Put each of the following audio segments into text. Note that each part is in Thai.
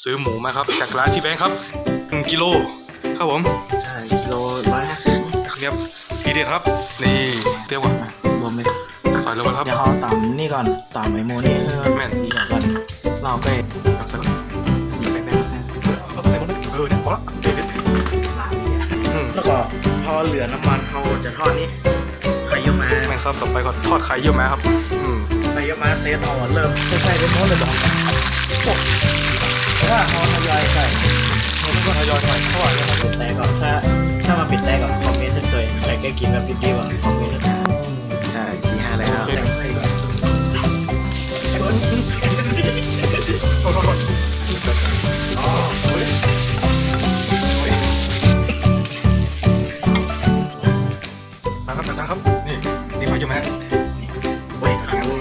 ซื้อหมูมาครับ จากร้านที่แบงค์ครับหนึ่งกิโลครับผมใช่กิโลร้อยห้าสิบเนี่ยทีเด็ดครับ นี่เรียกว่ารวมเลยใส่ลงไปครับเดี๋ยวเราต่ำนี่ก่อนต่ำไอโมนี่ให้มันแม่นดีกว่าก่อนเราไปใส่ลงสีใส่แดแดงงเอาใส่หมดเลยเออเนี่ยพอละเด็ดลาบเนี่ยๆอืมแล้วก็พอเหลือน้ำมันเราจะทอดนี่ไข่เยี่ยวม้าแม่งครับต่อไปก็ทอดไข่เยี่ยวม้าครับอืมไข่เยี่ยวม้าเซตเอาเริ่มใส่เป็นโน้ตเลยบอก เพราเขาทยอยใส่มันก็ทยอยใส่เท่าไหร่นะครับปิดแต่ก่อนถ้าถ้ามาปิดแต่ก่อนคอมเมนต์ให้ตัวเองใครแกกินแบบดีๆก่อนคอมเมนต์ให้ใช่ชี้ห้าเลยครับแต่งให้เฮ้ยเฮ้ยมาครับจังครับ นี่นี่ไข่เยี่ยวม้าเว้ย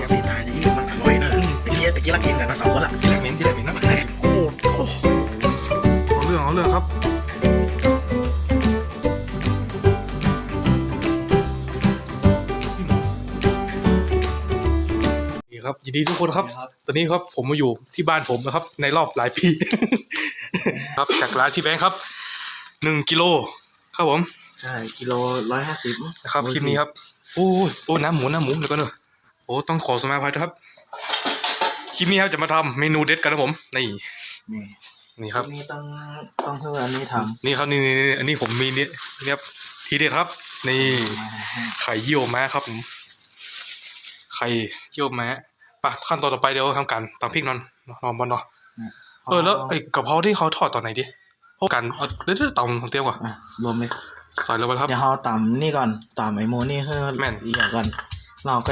สีตาดีมันอร่อยนะตะกี้ตะกี้เรากินกันมาสองคนละที่แรกเหม็นที่แรกเหม็นนะ เอาเรื่องเอาเรื่องครับนี่ครับยินดีทุกคนครับ ตอนนี้ครับผมมาอยู่ที่บ้านผมนะครับ ในรอบหลายปี ครับจากร้านที่แบงค์ครับหนึ่งกิโลครับผมใช่กิโลร้อยห้าสิบนะครับคลิปนี้ครับโอ้ยโอ้ยน้ำหมูน้ำหมูเดี๋ยวก่อนเนอะโอ้ต้องขอสมาภัยนะครับคลิปนี้ครับจะมาทำเมนูเด็ดกันนะผมนี่ นี่นี่คครัรับบนี่ต้องต้องเพื่ออันนี้ทนี่ครับนี่นี่นี่อันนี้ผมมีเนี่ยเนี่ยครับทีเด็ดครับ นี่ำไข่เยี่ยวม้าครับผมไข่เยี่ยวม้าไปขั้นตอนต่อไปเดี๋ยวทำการตำพริกนอนนอนบอลเนาะเออแล้วไอ้กะเพราที่เขาทอดตอนไหนดิเพราะกันเอาเดี๋ยวๆตำเตรียมก่อนอะรวมเลยใส่ลงไปครับเดี๋ยวเราต่ำนี่ก่อนต่ำไอโมนี่ให้มันแม่นดีกว่าก่อนเราก็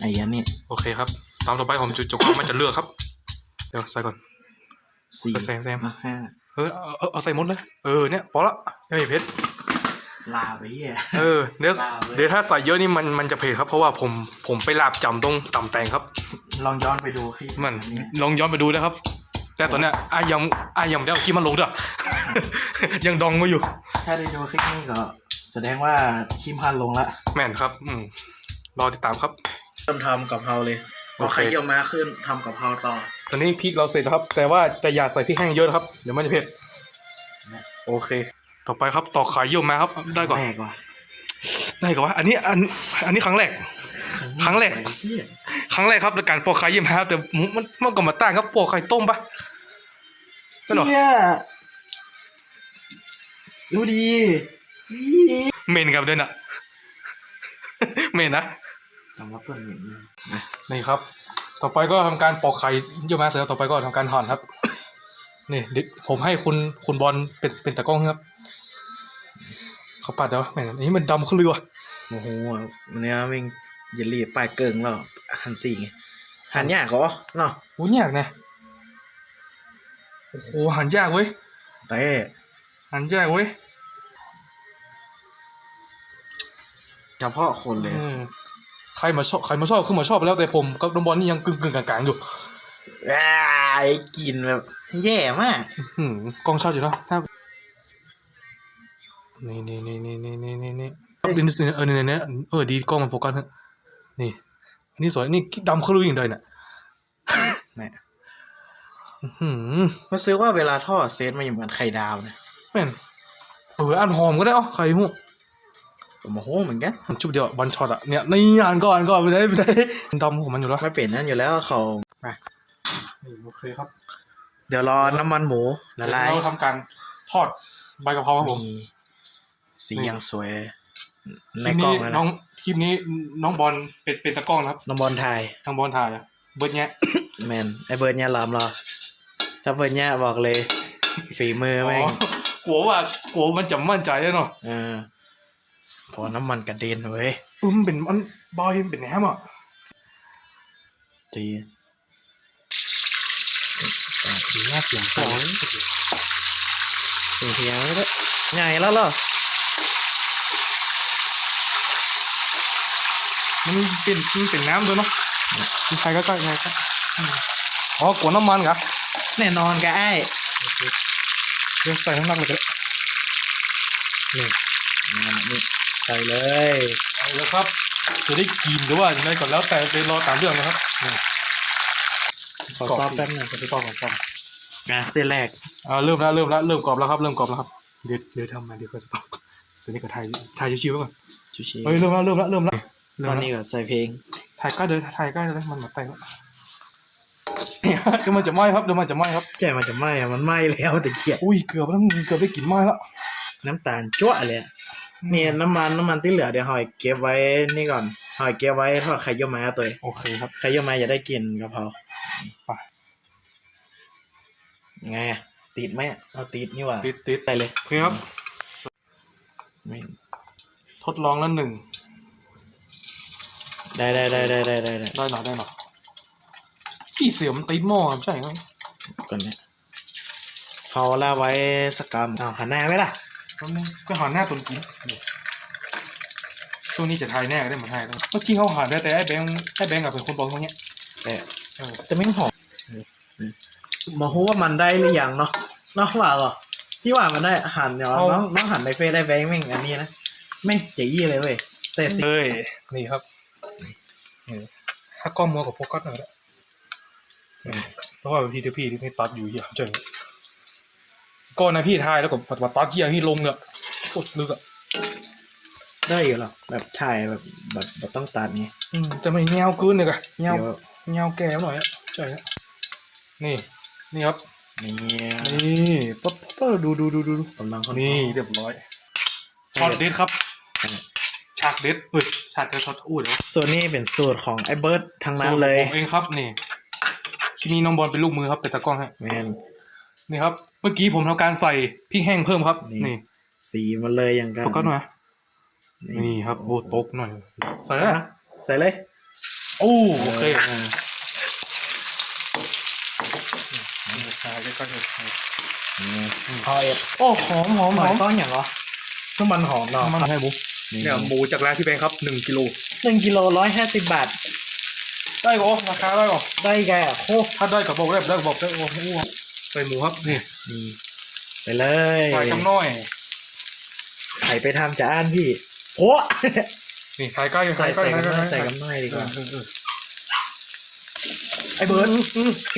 ไอ้ยันนี่โอเคครับตามต่อไปผมจุดจบความมันจะเลือกครับ เดี๋ยวใส่ก่อน สี่แซมแซมอะห้าเออเอาเอาเอาใส่หมดเลยเออเนี่ยพอละไม่มีเผ็ดลาไปเหี้ย เออเดี๋ยวลาบเลย เดี๋ยวถ้าใส่เยอะนี่มันมันจะเผ็ดครับเพราะว่าผมผมไปลาบจำตรงตำแตงครับลองย้อนไปดูที่มันอันี้ลองย้อนไปดูนะครับ แต่ตอนเนี้ยอายยังอายยังไม่ได้เอาขี้มันลงด้วย ยังดองมาอยู่ ถ้าได้ดูคลิปนี้ก็ แสดงว่าคิมพันลงละแม่นครับ อืมรอติดตามครับ เริ่มทำกับเพราเลยโอเอาเคไข่เยี่ยวม้าขึ้นทำกับเพราต่อ ตอนนี้พริกเราเสร็จแล้วครับ แต่ว่าแต่อย่าใส่พริกแห้งเยอะนะครับ เดี๋ยวมันจะเผ็ด โอเค ต่อไปครับต่อไข่เยี่ยวมาครับ ได้ก่อน แรกว่ะได้ก่อนวะอันนี้อันอันนี้ครั้งแรก ครั้งแรกไอ้เหี้ยครั้งแรกครับในการปอกไข่เยี่ยมครับแต่มันมันก็มาต่างครับปอกไข่ต้มปะไม่หรอ เหี้ยดูดีเมนกับเดินอะ เมนนะ สำหรับเพื่อนเห็นนะนี่ครับ ต่อไปก็ทำการปอกไข่เยี่ยมมาเสร็จแล้วต่อไปก็ทำการหั่นครับ นี่เดี๋ยวผมให้คุณคุณบอลเป็นเป็นตากล้องครับเขาปัดเดี๋ยวแม่งอันนี้มันดำขึ้นเลยว่ะโอ้โหเนื้อวิ่งอย่ารีบปลายเกิงแล้วหันสี่ไงหันยากเหรอเนาะโอ้ยยากนะโอ้โหหั่นยากเว้ยแต่หั่นยากเว้ยเฉพาะคนเลยอืมใครมาชอบใครมาชอบคือมาชอบไปแล้วแต่ผมกับน้องบอลนี่ยังกึ่งกึ่งๆกลางๆอยู่ว้ายกลินแบบแย่มากอืมกล้องชัดอยู่เนอะถ้านี่นี่นี่นี่นี่นี่นี่นี่ครับดินสเออเนี่ยเนี่ยเออดีกล้องมันโฟกัสฮะนี่อันนี้สวยนี่ดำคลุยอย่างเดียวเนี่ยเนี่ยอื้อหืมมันซื้อว่าเวลาทอดเซตมันเหมือนไข่ดาวนะแม่นเอออันหอมก็ได้เอ๋อใครหู ผมโอ้โหเหมือนกันมันชุบเดียววันช็อตอะเนี่ยนี่อ่านก่อนก่อนไปได้ไปได้ดำของมันอยู่แล้วไม่เปลี่ยนนั่นอยู่แล้วเขามานี่โอเคครับ เดี๋ยวรอน้ำมันหมูละลายเราทำการทอดใบกะเพราครับผมมีสีนี่อย่างสวยคในลิปกล้อนี้งแล้วน้อนะงคลิปนี้น้องบอลเป็นเป็นตะกล้องนะครับ น้องบอลไทยทางบอลถ่ายอะเบิร์ดเนี้ยแมนไอเบิร์ดเนี่ยลำรอถ้าเบิร์ดเนี่ยบอกเลย ฝีมือแม่งกลัวว่ากลัวมันจะมั่นใจแล้วเนาะเออ พอน้ำมันกระเด็นเว้ยอืมนเป็นมันบอยมันเป็นแหนมอะตีดีน่าเสียงสองสีเทียงแล้วใหญ่แล้วเหรอมันเป็นมันเป็นน้ำด้วยเนาะมันใช้ก็ใกล้ใช่ก็อืมอ๋อกลัวน้ำมันเหรอแน่นอนกะไอ้เดี๋ยวใส่น้ำหนักเลยก็ได้นี่นั่นน่ะนี่ใส่เลยเอาแล้วครับ จะได้กินหรือว่าอย่างไรก่อนแล้วแต่ไปรอตามเรื่องนะครับนี่ขอซอสแป๊บหนึงจะไปต่อของต่อนะเส้นแรกอ่าเริ่มแล้วเริ่มแล้วเริ่มกรอบแล้วครับเริ่มกรอบแล้วครับเดี๋ยวเดี๋ยวทำมาเดี๋ยวก็สต็อกตอนนี้ก็ถ่ายถ่ายชิวๆไว้ก่อนชูชีเฮ้ยเริ่มแล้วเริ่มแล้วเริ่มแล้วเริ่ตมอนแล้วนี้ก็ใส่เพลงถ่ายใกล้เลยถ่ายใกล้เลยมันหมดไปแล้วเนี่ยเดี๋ยวมันจะไหม้ครับเดี๋ยวมันจะไหม้ครับใจมันจะไหม้อะมันไหม้แล้วแต่เกียดอุ้ยเกือบแล้วเกือบได้กลิ่นไหม้แล้วน้ำตาลจ้วะเลยอะเนี่ยน้ำมันน้ำมันที่เหลือเดี๋ยวหอยเก็บไว้นี่ก่อนหอยเก็บไว้ทอดไข่เยี่ยวม้าตัวเองโอเคครับไข่เยี่ยวม้าจะได้กินกะเพราไปไงอะติดไหมอะเอาติดนี่หว่าติดติดใส่เลยโอเคครับไม่ทดลองแล้วหนึ่งได้ได้ได้ได้ได้ได้ได้ได้หน่อยได้หน่อยพี่เสียมนติดหม้อใช่ไหมก่อนเนี่ยเขาล่าไว้สักกรรมอ้าวหันหน้าไหมล่ะแป๊บนึงก็หาหน้าตนกินนี่ช่วงนี้จะทายแน่ก็ได้เหมือนทายแล้วเมื่อกี้เขาหาได้แต่ไอ้แบงค์ไอ้แบงค์อะเป็นคนบอกตรงเนี้ยแต่เออแต่ไม่หอมมาฮู้ว่ามันได้หรือยังเนาะเนาะว่าเหรอพี่ว่ามันได้หันเนาะน้องน้องหันในเฟซได้แบงค์แม่งอันนี้นะแม่งเจ๋ยเลยเว้ยแต่สิเอ้ยนี่ครับนี่ถ้ากล้องมัวกับโฟกัสหน่อยละนี่เพราะว่าบางทีเดี๋ยวพี่ที่ตัดอยู่เหี้ยเจ๋ง ก็นะพี่ทายแล้วก็ปัดปัดตัดเหี้ยพี่ลงเนี่ยโคตรลึกอะได้อยู่หรอแบบถ่ายแบบแบบแบบต้องตัดไงอืมจะไม่เงาเกินเลยกะเงาเดี๋ยวเงาแก่หน่อยอะใช่ฮะนี่ นี่ครับนี่นี่ปั๊บปั๊บดูดูดูดูดูกำลังเขานี่เรียบร้อยช็อตเด็ดครับ ฉากเด็ดเฮ้ยฉากเด็ดช็อตอู้เดี๋ยวส่วนนี้เป็นสูตรของไอ้เบิร์ดทั้งนั้นเลยผมเองครับนี่ที่นี่น้องบอลเป็นลูกมือครับเป็นตากล้องให้แมนนี่ครับ เมื่อกี้ผมทำการใส่พริกแห้งเพิ่มครับ นี่ นี่สีมันเลยอย่างกันโฟกัสหน่อยนี่ครับโอ้ตกหน่อย ใส่แล้วนะใส่เลย โอ้โอเคอ่าใส่ใกล้ๆเลยนี่พอเอ็ดโอ้หอมหอมหหออมมก้อนอย่างเหรอน้ำมันหอมเนาะมันให้หมูนี่เนี่ยหมูจากร้านที่เป็นครับหนึ่งกิโลหนึ่งกิโลร้อยห้าสิบบาท ได้ก็ราคาได้ก็ได้ไงอะโคถ้าได้กับบอกได้ได้ก็บอกได้โอ้โห ใส่หมูครับนี่นี่ไปเลยใส่กำน้อย ไข่ไปทำจานพี่โอ้นี่ใส่ใกล้ใส่ใส่ใกล้ใส่ใส่กันใกหน่ล้อยใส่กันหน่อยดีกว่าเออเออไอ้เบิร์ด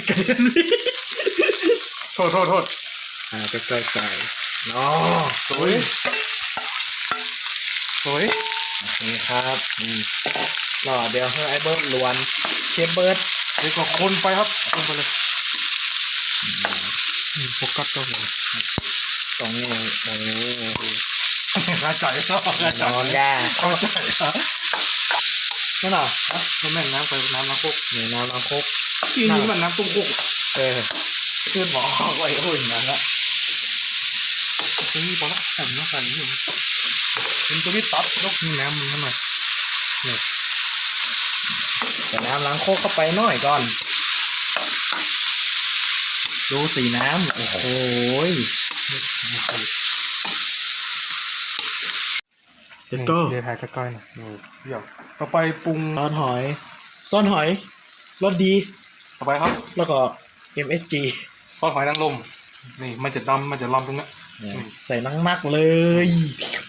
กระเด็นโทษโทษโทษอ่าใกล้ๆใส่เนาะสวยสวยโอเคครับนี่รอเดี๋ยวให้ไอ้เบิร์ดล้วนเชฟเบิร์ดเดี๋ยวก็คนไปครับคนไปเลยอืม โฟกัสก็เลยตรงนี้โอ้โหกระจายก็กระนจายอนยากกระจายครับนั่นเหรอแล้วแม่งน้ำใส่น้ำน้ำโคกนี่น้ำน้ำครกที่นี่มันน้ำต้มโคกเออขึ้นหมอไว้อุ่นนั่นละตรงนี้พอละแต่มันต้องใส่นี่อยู่เป็นตัวนี้ตัดแล้วนี่น้ำมันทำไมแต่น้ำล้างโคกเข้าไปหน่อยก่อน ดูสีน้ำโอ้โหย let's go เดี๋ยวถ่ายใกล้ๆหน่อยดูเดี๋ยวต่อไปปรุงซอสหอยซ่อนหอยรสดี ต่อไปครับแล้วก็ MSG ซอสหอยนางรมนี่มันจะดำมันจะลำตรงเนี้ย เนี่ยอืม ใส่นักๆเลย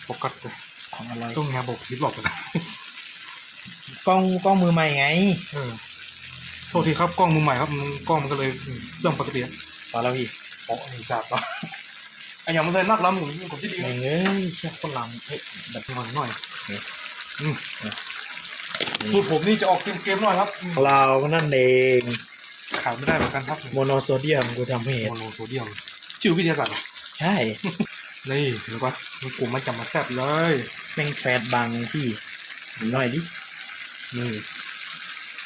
โฟกัสจะของอะไรต้องงานบอกซิปหลอกไปนะกล้องกล้องมือใหม่ไง เออโทษทีครับกล้องมือใหม่ครับมันกล้องมันก็เลยเรื่องปกติอะ พอแล้วพี่โอ้ยสาบต่อไอ้อย่างมันเลยนักล้ำผมผมที่ดีเอนะ้ยเชี่ยคนลำเฮ้ยแบบหน่อยหน่อยนี่อืมสูตรผมนี่จะออกเกมๆหน่อยครับอืมเรานั่นเองขาดไม่ได้เหมือนกันครับโมโนโซเดียมกูทำเพจโมโนโซเดียมชื่อวิทยาศาสตร์เหรอใช่ นี่เห็นปะมันกลุ่มมันจะมาแซบเลยแม่งแฟตบางพี่หน่อยดินี่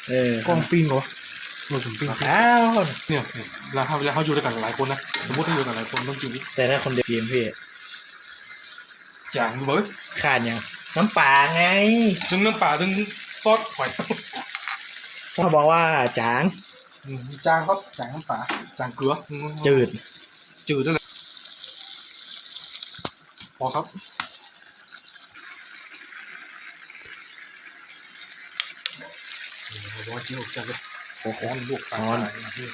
เออกล้องปิ้งเหรอ เราถึงปิ้งอ้าวเนี่ยเนี่ยเวลาเขาเวลาเขาอยู่ด้วยกันหลายคนนะ สมมติถ้าอยู่กันหลายคนต้องจริงแต่ถ้าคนเดียวเกมพี่จางดูเว้ยขาดยังน้ำปลาไงถึงน้ำป่าถึงซอสหอยเขาบอกว่าจางอืมจางครับจางน้ำป่าจางเกลืออืมจืด จืดด้วยเลยพอครับโอ้โหจิ้มจังเลย โอ้โหลวกปลาตายนะพี่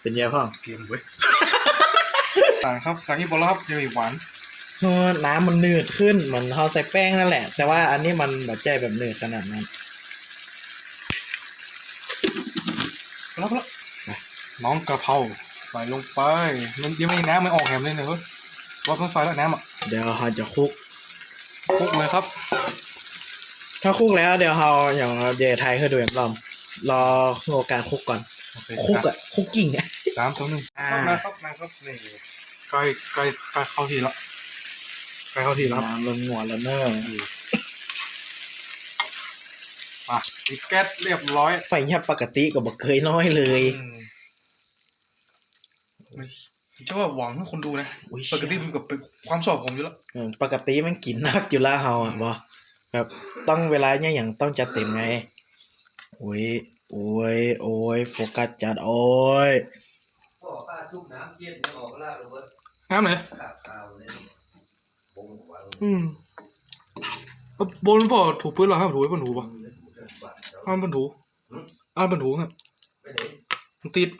เป็นยังพ่อเกมเว้ยต่างครับสาฮีบอลแล้วครับยังอีกหวานเออน้ำมันหนืดขึ้นเหมือนเขาใส่แป้งนั่นแหละ แต่ว่าอันนี้มันแบบใจแบบหนืดขนาดนั้นแล้วแล้วน้องกระเพราใส่ลงไป มันยังไม่น้ำมันออกแหมเลยเนอะ ว่าต้องใส่แล้วน้ำอะเดี๋ยวเขาจะคลุกคลุกเลยครับ ถ้าคลุกแล้วเดี๋ยวเราอย่างเดยวไทยคือดูอย่างรอมรอโอกาสคลุกก่อนโอเคคลุกอะคลุกกิ่งอะสามตัวหนึ่งอ่าครับมาครับมาครับนี่ใกล้ใกล้ใกล้เข้าทีละใกล้เข้าทีแล้วน้ำลงหัวแล้วเนอะมาปิดแก๊สเรียบร้อยไปเงียบปกติก็บอกเคยน้อยเลย อืมไม่ใช่ว่าหวังให้คนดูนะอุ๊ยปกติมันกับเป็นความชอบผมอยู่แล้วเออปกติมันกินนักอยู่แล้วเฮาอะบอแบบต้องเวลาเนี่ยอย่างต้องจัดเต็มไงโอ้ยโอ้ยโอ้ยโฟกัสจัดโอ้ยพ่อป้าทุกน้ำเย็นไม่ออกล่าโรเบิร์ตน้ำไหนขาบข้าวเลยบงหวังอืมเอาโบนพอถูพื้นเหรอห้ามถูไว้บนถูป่ะเงินเดือนบาทเจ้าห้ามบนถูห้ามบนถูครับไม่ได้มัน ติด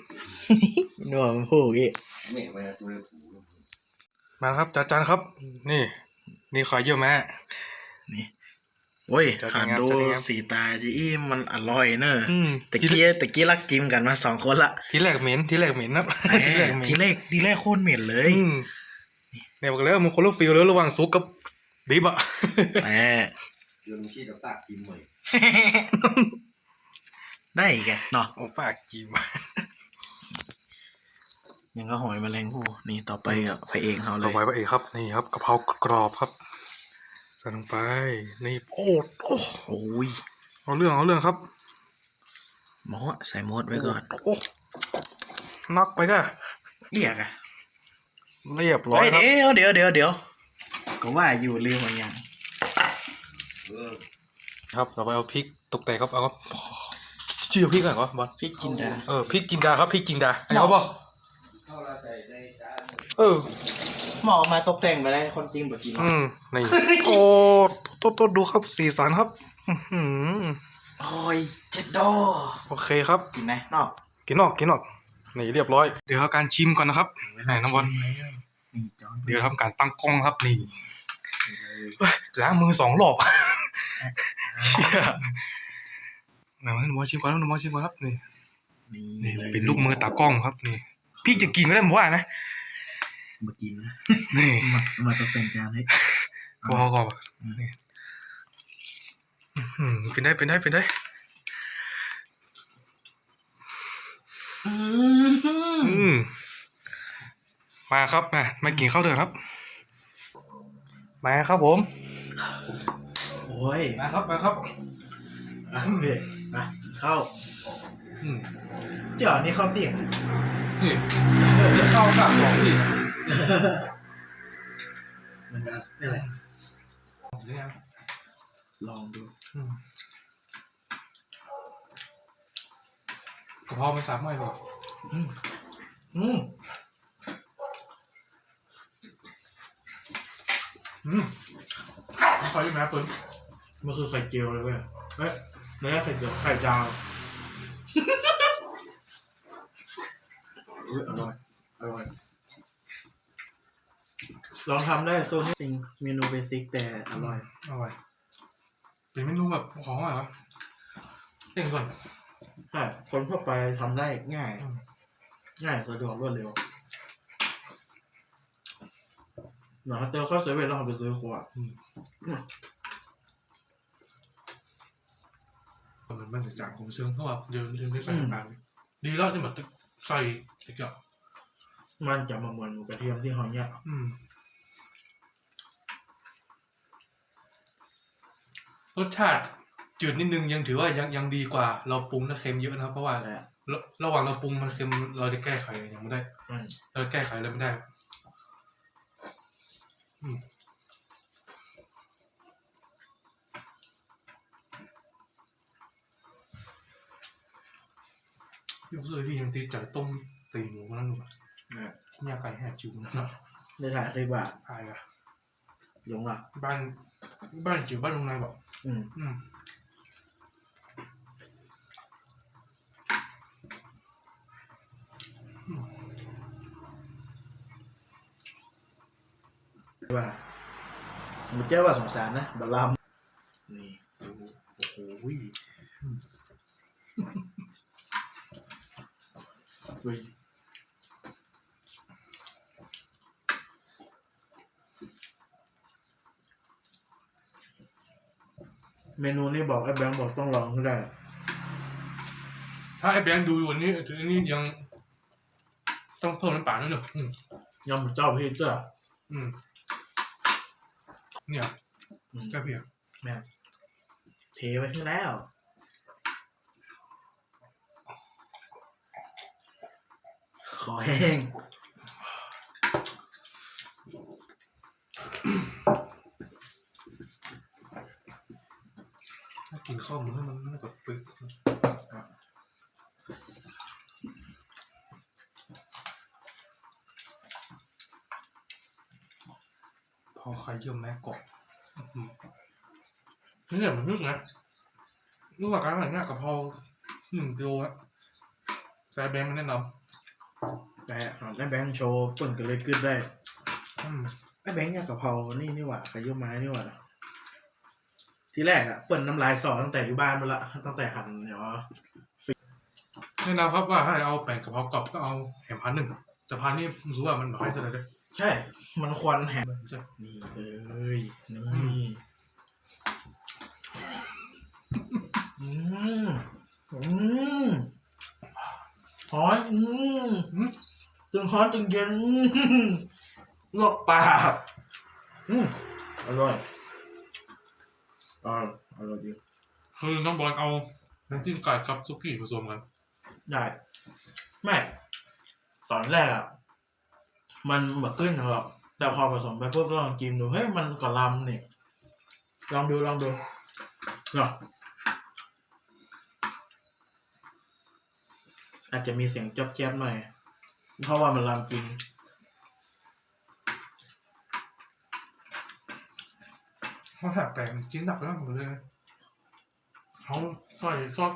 นัวมันพูดอีกแม่มาตัวผูมาครับจานจานครับ นี่ นี่ขอเยอะแม่โอ้ยจัดหันงานดูจัดงานสีตาจีอี้มันอร่อยเนอะอืมตะกี้ตะกี้รักจิ้มกันมาสองคนละทีแรกเหม็นทีแรกเหม็นนะแหทีแรกมเหม็นทีแรกทีแรกโคตรเหม็นเลยอืมเนี่ยบอกแล้วมันคนละฟิลแล้วระหว่างซุกกับดิบอะแต่เรื่องชีดตากกินใหม่ ได้อีกแกเนาะโอ้ปากกิมยังก็หอยแมลงภู่นี่ต่อไปกับพระเอกเขาเลต่อย ไปพระเอกครับนี่ครับกะเพรากรอบครับใส่ลงไปนี่โอ้โอ้โอ้ยเอาเรื่องเอาเรื่องครับหมอใส่หมดไว้ก่อนโอ้นักไปก็เรียกอะเรียบร้อยเฮ้ยครับเดี๋ยวเดี๋ยวเดี๋ยวเดี๋ยวก็ว่าอยู่ลืมบางอย่างเออครับต่อไปเอาพริกตกแต่งครับเอาครับ ชื่อพริกอะไรวะบอลพี่กินดาเออพริกจินดาครับพริกจินดาอันนี้เขาบอกเข้าราใส่ในจานเออหมอมาตกแต่งไปได้คนจริงแบบกินอืมนี่โอ้โต๊ดดูครับสีสันครับ อื้อหือโอ้ยเจ็ดดอโอเคครับ กินไหมนอกกินออกกินออกนี่เรียบร้อย เดี๋ยวเอาการชิมก่อนนะครับไหนน้องบอลนี่จอนเดี๋ยวทำการตั้งกล้องครับนี่เฮ้ยล้างมือสองรอบเชี่ย ไหนมาหนูมาชิมก่อนนะหนูมาชิมก่อนครับนี่นี่นี่เป็นลูกมือตากล้องครับนี่ พี่จะกินก็ได้ผมว่านะมากินนะนี่มามาตกแต่งจานให้พอก่อนนี่อื้อหือเป็นได้เป็นได้เป็นได้อือืมมาครับมามากินข้าวเถอะครับ มาครับผม โอ้ยมาครับมาครับอะ เด็อะเข้าอืมเดี๋ยวนี่เข้าเตียงนี่เดี๋ยวข้าวสามสองพี่มันจะนี่แหละเนี่ยลองดูอืมกระเพราไม่สามไม่หรอกอืมอืมอืมใครแม่เปิ้ลมันคือไข่เจียวเลยเว้ยเฮ้ย ไม่ใช่ไข่เจียวไข่ดาวอุ้ยอร่อย อร่อย ลองทำได้โซนนี้จริงเมนูเบสิกแต่อร่อย อร่อยเป็นเมนูแบบของอะไรวะเต่งก่อนใช่คนทั่วไปทำได้ง่าย อืม ง่ายสะดวกรวดเร็วเดี๋ยวเขาเจอเข้าเซเว่นแล้วเขาไปซื้อขวดมั นมันจากของเชิงเพราะว่าเดินเดินได้ใส่น้ำตาลดีแล้วที่มันใส่อีกอย่างมันจะมาเหมือนหมูกระเทียมที่เขาเนี่ยอืมรสชาติจืดนิดนึงยังถือว่ายังยังดีกว่า เราปรุงแล้วเค็มเยอะนะครับเพราะว่าแต่ระระหว่างเราปรุงมันเค็มเราจะแก้ไขยังไม่ได้อืมเราแก้ไขเลยไม่ได้ อืม พี่รู้สึกพี่ยังตีใจต้มตีหมูมันนั่นอยู่อะเนี่ยยาไก่แห่จิ๋วนั่นนะได้ถ่ายคลิปอะอายอะ ลงอะ บ้านบ้านจิ๋วบ้านลุงนายบอก อืม อืม ว่า มันเจ้าว่าสงสารนะบาลามนี่ดูโอ้โหเฮ้ยเมนูนี้ บอกไอ้แบงค์บอกต้องลองให้ได้ ถ้าไอ้แบงค์ดูอยู่วันนี้ถึงนี้ยัง ต้องเพิ่มน้ำเปล่าหน่อยหนึ่งอืมยำเจ้าพี่เจ้าอืมเนี่ยอืมแค่เพียงแม่งเทไปข้างแล้ว ขอแห้ง ถ้า กินข้าวมันให้มันไม่กดปึ๊กพอใครเยี่ยมแม่กบนี่เนี่ยมันนึกนะนึกว่าการอะไรเงี้ยกะเพราหนึ่งกิโลอะใส่แบงค์มันแน่นอนแต่ไอ้แบงค์โชว์เปิ่นก็เลยกึดได้ไอ้แบงค์อยากกะเพรานี่นี่หว่าขยุ่มไม้นี่หว่า ที่แรกอะเปิ่นน้ำลายสอตั้งแต่อยู่บ้านไปละตั้งแต่หั่นเนาะแนะนำครับว่าถ้าเอาแป้งกะเพรากรอบต้องเอาแหมพันหนึ่งจะพันนี่รู้ว่ามันไม่ค่อยเท่าไหร่เลยใช่ มันควันแหมมันจะนี่เลยนี่อืมอืมหอยอืมอืมตึงฮ้อนตึงเย็นอืมลวกปากอืมอร่อย อร่อยอร่อยดีคือน้องบอลเอาน้ำจิ้มไก่กับซุกี้ผสมกันได้ไม่ตอนแรกอะ มันแบบขึ้นหรอกแต่พอผสมไปปุ๊บก็ลองกินดูเฮ้ยมันก็ลำเนี่ยลองดูลองดูเนาะอาจจะมีเสียงจ๊อบแจ๊บหน่อย เพราะว่ามันลำจริง เขาแถบแป้งกินหนักแล้วหมดเลยเขาใส่ซอส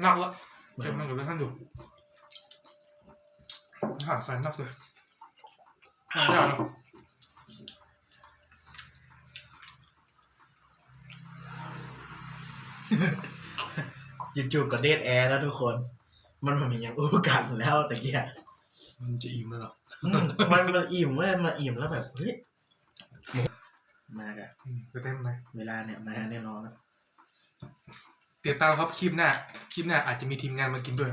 หนักละเต็มมันอยู่เลยท่านอยู่อาหารใส่หนักเลยไม่ได้หรอกจู่ๆก็เดทแอร์แล้วทุกคน มันมันมีอย่างอู้กันแล้วแต่เกี้ยมันจะอิ่มเลยเหรออืมมันมันอิ่มเว้ยมันอิ่มแล้วแบบเฮ้ย มากอะอืมจะเต็มไหมเวลาเนี่ยมาแน่นอนนะเดี๋ยวตามครับคลิปหน้าคลิปหน้าอาจจะมีทีมงานมากินด้วย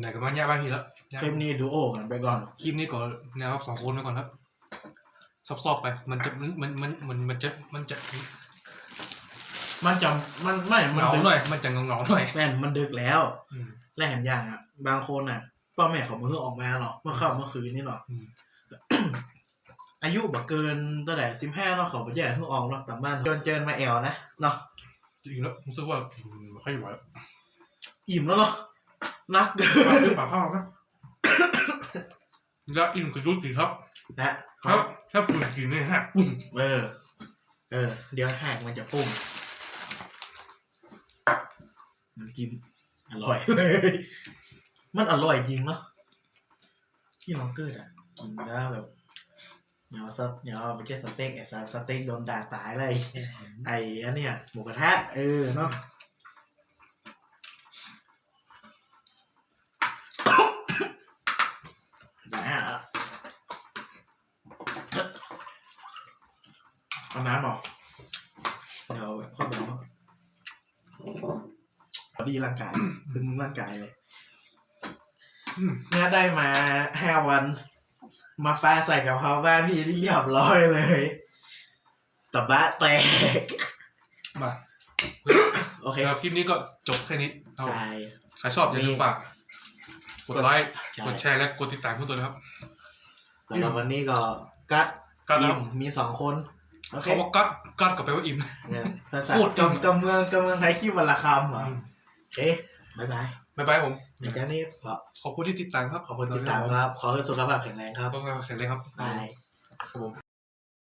ไหนๆก็มาแย่บ้างทีแล้วคลิปนี้ดูโอกันไปก่อนคลิปนี้ก่อนนะครับสองคนไปก่อนครับซอบๆไป มันจะมันมันมันมันจะมันจะ มันจะมันไม่เหมันงาดึกหน่อยมันจะเหงาๆหน่อยแม่นมันดึกแล้วอืมและเห็นอย่างอะ บางคนอะพ่อแม่เขาเพิ่งออกมาหรอกเมื่อเข้าเมื่อคืนนี่หรอก อืมอายุบ่เกินตั้งแต่สิบห้าเนาะเขาไปแย่เพิ่งออกเนาะแต่บ้านจนเจินมาแอวนะเนาะจริงแล้วรู้สึกว่าอืมไม่ค่อยไหวแล้วอิ่มแล้วเนาะนักเกิฝากนด้วยฝากข้าวนะจะอิ่มคือรุ่นดีครับ นะครับถ้าฝืนกินเนี่ยฮะเออ เออ เดี๋ยวแหกมันจะปุ่มมันกินอร่อย มันอร่อยจริงเนาะที่น้องเกิดอะ กินแล้วแบบ เหนียวสเเหนียวไปเจอสเต็กไอ้สสเต็กโดนด่าตายเลย ไอ้อันเนี้ยหมูกระทะเออเนาะอย่าฮะเอาน้ำออกเดี๋ยวข้อมูลพอดีร่างกายดึงร่างกายเลยอืมเนี่ยได้มาห้าวัน มาฟ้าใส่กับเขาบ้านพี่ที่เรียบร้อยเลยตะบะแตก มาโอเคสำหรับคลิปนี้ก็จบแค่นี้เอาใช่ ใครชอบอย่าลืมฝาก กดไลค์ ใช่ กดแชร์ และกดติดตามพวกตัวนะครับ สำหรับวันนี้ก็กัดกัดคอิ่รับมมีสองคนโอเคเขาบอกกัดกัดกับแปลว่าอิ่ม เนี่ยภาษาโคตรอิ่มกำกำเมืองกำเมืองไทยคิดวันละคำเหรออืมโอเคบ๊ายบาย บ๊ายบายผมในการนี้ขอขอบคุณที่ติดตามครับขอบคุณติดตามครับ ขอให้สุขภาพแข็งแรงครับขอบคุณแข็งแรงครับบายครับผม